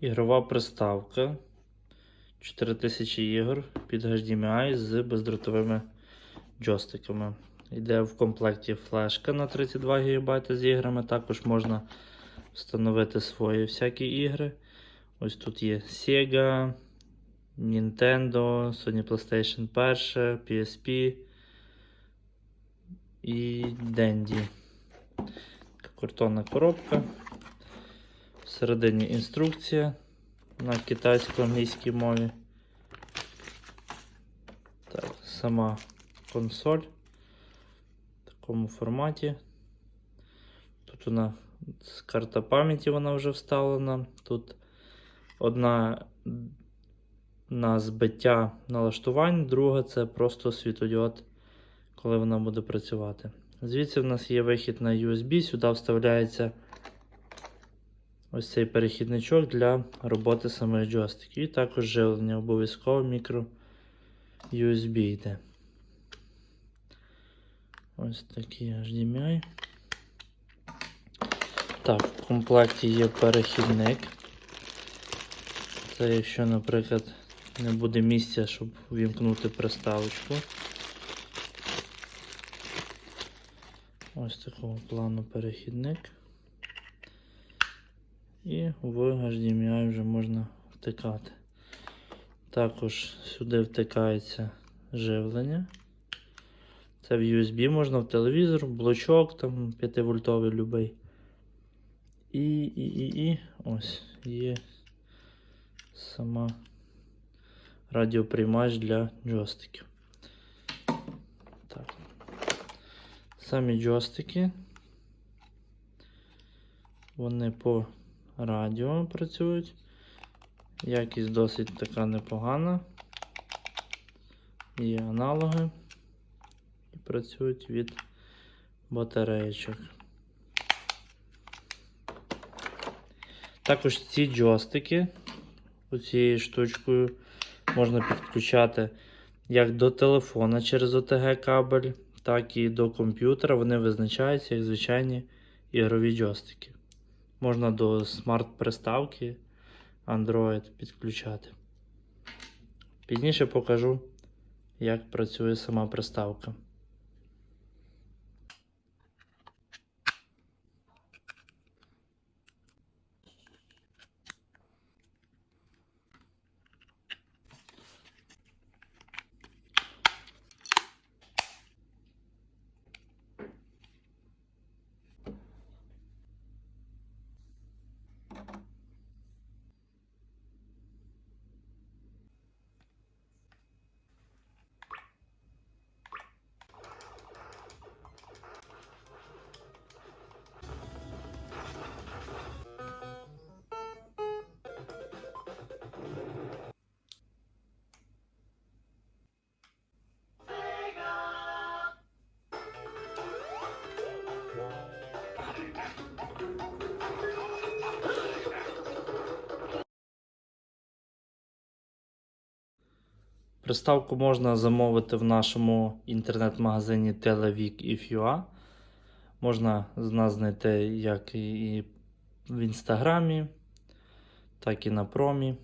Ігрова приставка 4000 ігор під HDMI з бездротовими джойстиками. Йде в комплекті флешка на 32 ГБ з іграми. Також можна встановити свої всякі ігри. Ось тут є Sega, Nintendo, Sony PlayStation 1, PSP і Dendy. Картонна коробка. Всередині інструкція на китайсько-англійській мові. Так, сама консоль в такому форматі. Тут вона карта пам'яті вона вже вставлена. Тут одна на збиття налаштувань, друга це просто світодіод, коли вона буде працювати. Звідси в нас є вихід на USB, сюди вставляється ось цей перехідничок для роботи самих джойстиків. І також живлення обов'язково мікро USB йде. Ось такий HDMI. Так, в комплекті є перехідник. Це якщо, наприклад, не буде місця, щоб вімкнути приставочку. Ось такого плану перехідник. І в HDMI вже можна втикати. Також сюди втикається живлення. Це в USB можна в телевізор, блочок там 5 вольтовий любий. І, і, і, і ось є сама радіоприймач для джойстиків. Так. Самі джойстики. Вони по радіо працюють. Якість досить така непогана. Є аналоги і працюють від батареєчок. Також ці джойстики оцією штучкою можна підключати як до телефона через OTG кабель, так і до комп'ютера. Вони визначаються як звичайні ігрові джойстики. Можна до смарт-приставки Android підключати. Пізніше покажу, як працює сама приставка. Приставку можна замовити в нашому інтернет-магазині Televic.if.ua. Можна з нас знайти як і в інстаграмі, так і на промі.